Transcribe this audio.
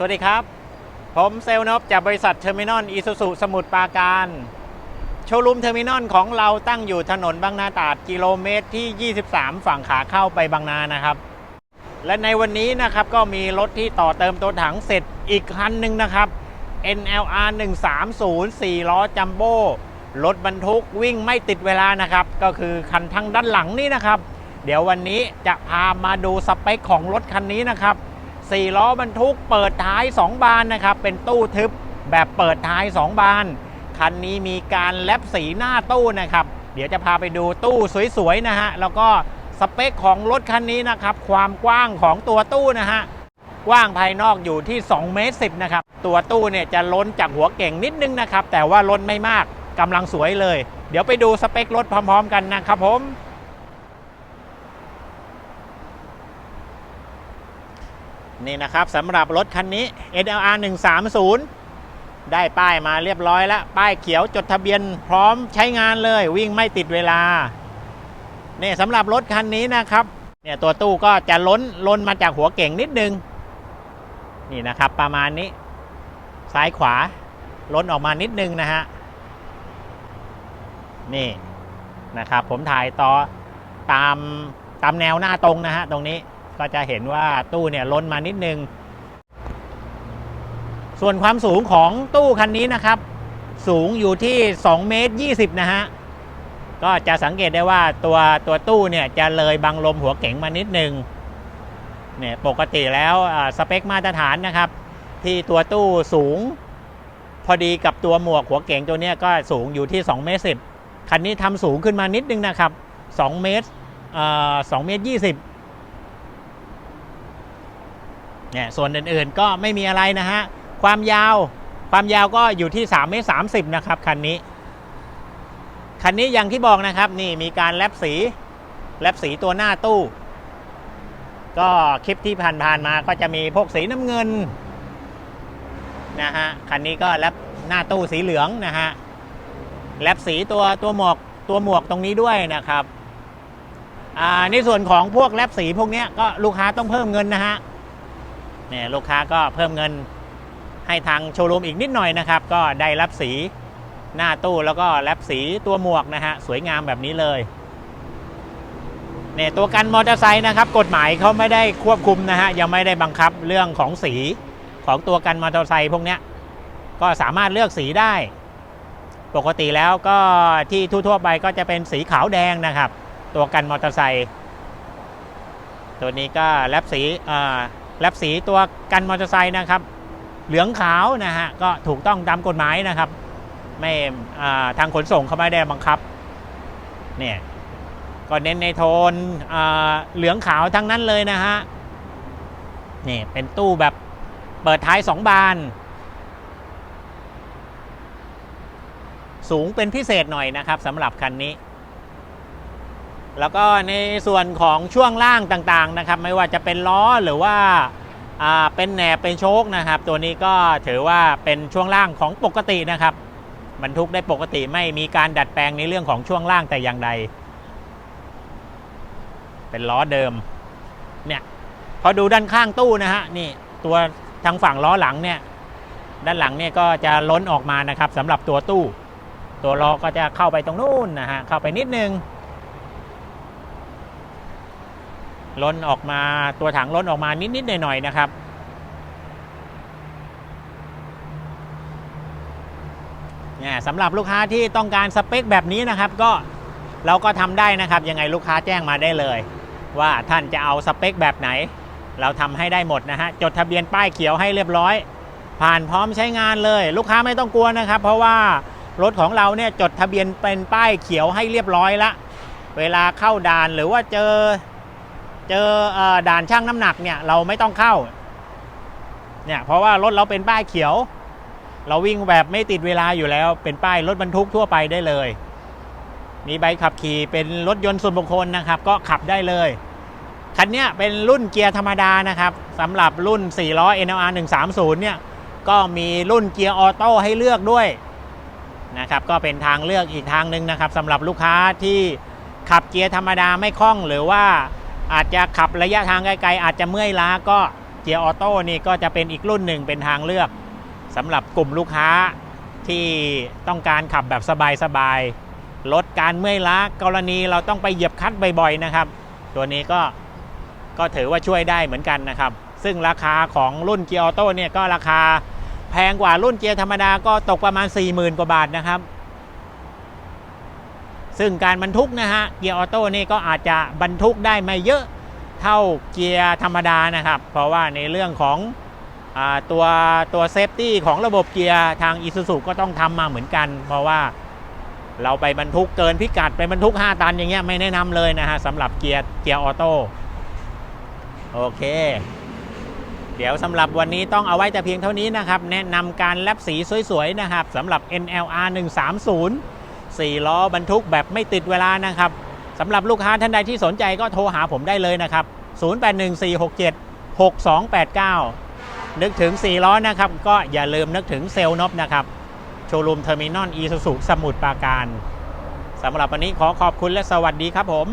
สวัสดีครับ ผมเซลล์นบจากบริษัทเทอร์มินอลอีซูซูสมุทรปราการ โชว์รูมเทอร์มินอลของเราตั้งอยู่ถนนบางนาตราดกิโลเมตรที่ 23 ฝั่งขาเข้าไปบางนานะครับ และในวันนี้นะครับก็มีรถที่ต่อเติมตัวถังเสร็จอีกคันหนึ่งนะครับ NLR 130 4 ล้อจัมโบ้รถบรรทุกวิ่งไม่ติดเวลานะครับ ก็คือคันทั้งด้านหลังนี่นะครับ เดี๋ยววันนี้จะพามาดูสเปคของรถคันนี้นะครับ 4 ล้อบรรทุกเปิดท้าย 2 บานนะครับ เป็นตู้ทึบแบบเปิดท้าย 2 บาน คันนี้มีการแลบสีหน้าตู้นะครับ เดี๋ยวจะพาไปดูตู้สวยๆนะฮะ แล้วก็สเปคของรถคันนี้นะครับ ความกว้างของตัวตู้นะฮะ กว้างภายนอกอยู่ที่2เมตร10นะครับ ตัวตู้เนี่ยจะล้นจากหัวเก่งนิดนึงนะครับ แต่ว่าล้นไม่มากกำลังสวยเลย เดี๋ยวไปดูสเปครถพร้อม ๆ กันนะครับผม นี่นะครับสำหรับรถคันนี้ NLR 130 ได้ป้ายมาเรียบร้อยแล้ว ป้ายเขียวจดทะเบียนพร้อมใช้งานเลย วิ่งไม่ติดเวลาเนี่ยสำหรับรถคันนี้นะครับเนี่ยตัวตู้ก็จะล้นล้นมาจากหัวเก่งนิดนึง นี่นะครับประมาณนี้ ซ้ายขวาล้นออกมานิดนึงนะฮะนี่นะครับผมถ่ายต่อตามตามแนวหน้าตรงนะฮะตรงนี้ ก็จะเห็นว่าตู้เนี่ยล้นมานิดนึง ส่วนความสูงของตู้คันนี้นะครับ สูงอยู่ที่2เมตร20 นะฮะ ก็จะสังเกตได้ว่าตัวตัวตู้เนี่ยจะเลยบังลมหัวเก๋งมานิดนึงเนี่ยปกติแล้วสเปคมาตรฐานนะครับ ที่ตัวตู้สูง พอดีกับตัวหมวกหัวเก๋งตัวเนี้ยก็สูงอยู่ที่2เมตร10คันนี้ทำสูงขึ้นมานิดนึงนะครับ2เมตรอ่า2เมตร20 เนี่ยส่วนอื่นๆก็ไม่มีอะไรนะฮะ ความยาวความยาวก็อยู่ที่3เมตร30 นะครับ คันนี้ คันนี้อย่างที่บอกนะครับ นี่มีการแลบสี แลบสีตัวหน้าตู้ ก็คลิปที่ผ่านๆมาก็จะมีพวกสีน้ำเงินนะฮะคันนี้ก็แลบหน้าตู้สีเหลืองนะฮะแลบสีตัวตัวหมวกตัวหมวกตรงนี้ด้วยนะครับอ่าในส่วนของพวกแลบสีพวกนี้ก็ลูกค้าต้องเพิ่มเงินนะฮะ เนี่ยลูกค้าก็เพิ่มเงินให้ทางโชว์รูมอีกนิดหน่อยนะครับ ก็ได้รับสีหน้าตู้แล้วก็แลบสีตัวหมวกนะฮะสวยงามแบบนี้เลยเนี่ยตัวกันมอเตอร์ไซค์นะครับ กฎหมายเขาไม่ได้ควบคุมนะฮะยังไม่ได้บังคับเรื่องของสีของตัวกันมอเตอร์ไซค์พวกเนี้ยก็สามารถเลือกสีได้ ปกติแล้วก็ที่ทั่วๆไปก็จะเป็นสีขาวแดงนะครับ ตัวกันมอเตอร์ไซค์ตัวนี้ก็แลบสีอ่า แลบสีตัวกันมอเตอร์ไซค์นะครับ เหลืองขาวนะฮะก็ถูกต้องตามกฎหมายนะครับไม่ทางขนส่งเขาไม่ได้บังคับเนี่ยก็เน้นในโทนเหลืองขาวทั้งนั้นเลยนะฮะนี่เป็นตู้แบบเปิดท้าย2บาน สูงเป็นพิเศษหน่อยนะครับสำหรับคันนี้ แล้วก็ในส่วนของช่วงล่างต่างๆนะครับ ไม่ว่าจะเป็นล้อหรือว่าเป็นแหนบเป็นโชคนะครับ ตัวนี้ก็ถือว่าเป็นช่วงล่างของปกตินะครับบรรทุกได้ปกติไม่มีการดัดแปลงในเรื่องของช่วงล่างแต่อย่างใด เป็นล้อเดิมเนี่ยพอดูด้านข้างตู้นะฮะนี่ตัวทางฝั่งล้อหลังเนี่ยด้านหลังเนี่ยก็จะล้นออกมานะครับสำหรับตัวตู้ ตัวล้อก็จะเข้าไปตรงนู้นนะฮะเข้าไปนิดนึง ล้นออกมาตัวถังล้นออกมานิด ๆ หน่อย ๆ นะครับ เนี่ยสำหรับลูกค้าที่ต้องการสเปคแบบนี้นะครับ ก็เราก็ทำได้นะครับ ยังไงลูกค้าแจ้งมาได้เลย ว่าท่านจะเอาสเปคแบบไหน เราทำให้ได้หมดนะฮะ จดทะเบียนป้ายเขียวให้เรียบร้อย ผ่านพร้อมใช้งานเลย ลูกค้าไม่ต้องกลัวนะครับ เพราะว่ารถของเราเนี่ยจดทะเบียนเป็นป้ายเขียวให้เรียบร้อยละ เวลาเข้าด่านหรือว่าเจอ เจอด่านช่างน้ำหนักเนี่ยเราไม่ต้องเข้าเนี่ยเพราะว่ารถเราเป็นป้ายเขียว เราวิ่งแบบไม่ติดเวลาอยู่แล้ว เป็นป้ายรถบรรทุกทั่วไปได้เลย มีใบขับขี่เป็นรถยนต์ส่วนบุคคลนะครับ ก็ขับได้เลยคันนี้เป็นรุ่นเกียร์ธรรมดานะครับสำหรับรุ่น4ล้อ NLR 130เนี่ยก็มีรุ่นเกียร์ออโต้ให้เลือกด้วยนะครับก็เป็นทางเลือกอีกทางหนึ่งนะครับสำหรับลูกค้าที่ขับเกียร์ธรรมดาไม่คล่องหรือว่า อาจจะขับระยะทางไกลๆอาจจะเมื่อยล้าก็เกียร์ออโต้นี่ก็จะเป็นอีกรุ่นหนึ่งเป็นทางเลือกสำหรับกลุ่มลูกค้าที่ต้องการขับแบบสบายๆลดการเมื่อยล้ากรณีเราต้องไปเหยียบคัดบ่อยๆนะครับ ตัวนี้ก็ก็ถือว่าช่วยได้เหมือนกันนะครับ ซึ่งราคาของรุ่นเกียร์ออโต้เนี่ยก็ราคาแพงกว่ารุ่นเกียร์ธรรมดาก็ตกประมาณ 40,000 กว่าบาทนะครับ ซึ่งการบรรทุกนะฮะเกียร์ออโต้นี่ก็อาจจะบรรทุกได้ไม่เยอะเท่าเกียร์ธรรมดานะครับ เพราะว่าในเรื่องของอตัวตัวเซฟตี้ของระบบเกียร์ทาง i s u z u ก็ต้องทำมาเหมือนกัน เพราะว่าเราไปบรรทุกเกินพิกัดไปบรรทุก 5 ตันอย่างเงี้ยไม่แนะนำเลยนะฮะสำหรับเกียร์เกียร์ออโต้โอเค เดี๋ยวสำหรับวันนี้ต้องเอาไว้แต่เพียงเท่านี้นะครับ แนะนำการแลบสีสวยๆนะครับสำหรับ NLR 130 4 ล้อบรรทุกแบบไม่ติดเวลานะครับสำหรับลูกค้าท่านใดที่สนใจก็โทรหาผมได้เลยนะครับ 0814676289 นึกถึง 4 ล้อนะครับ ก็อย่าลืมนึกถึงเซลล์นบนะครับ โชว์รูมเทอร์มินอลอีซูซุสมุทรปราการสำหรับวันนี้ขอขอบคุณและสวัสดีครับผม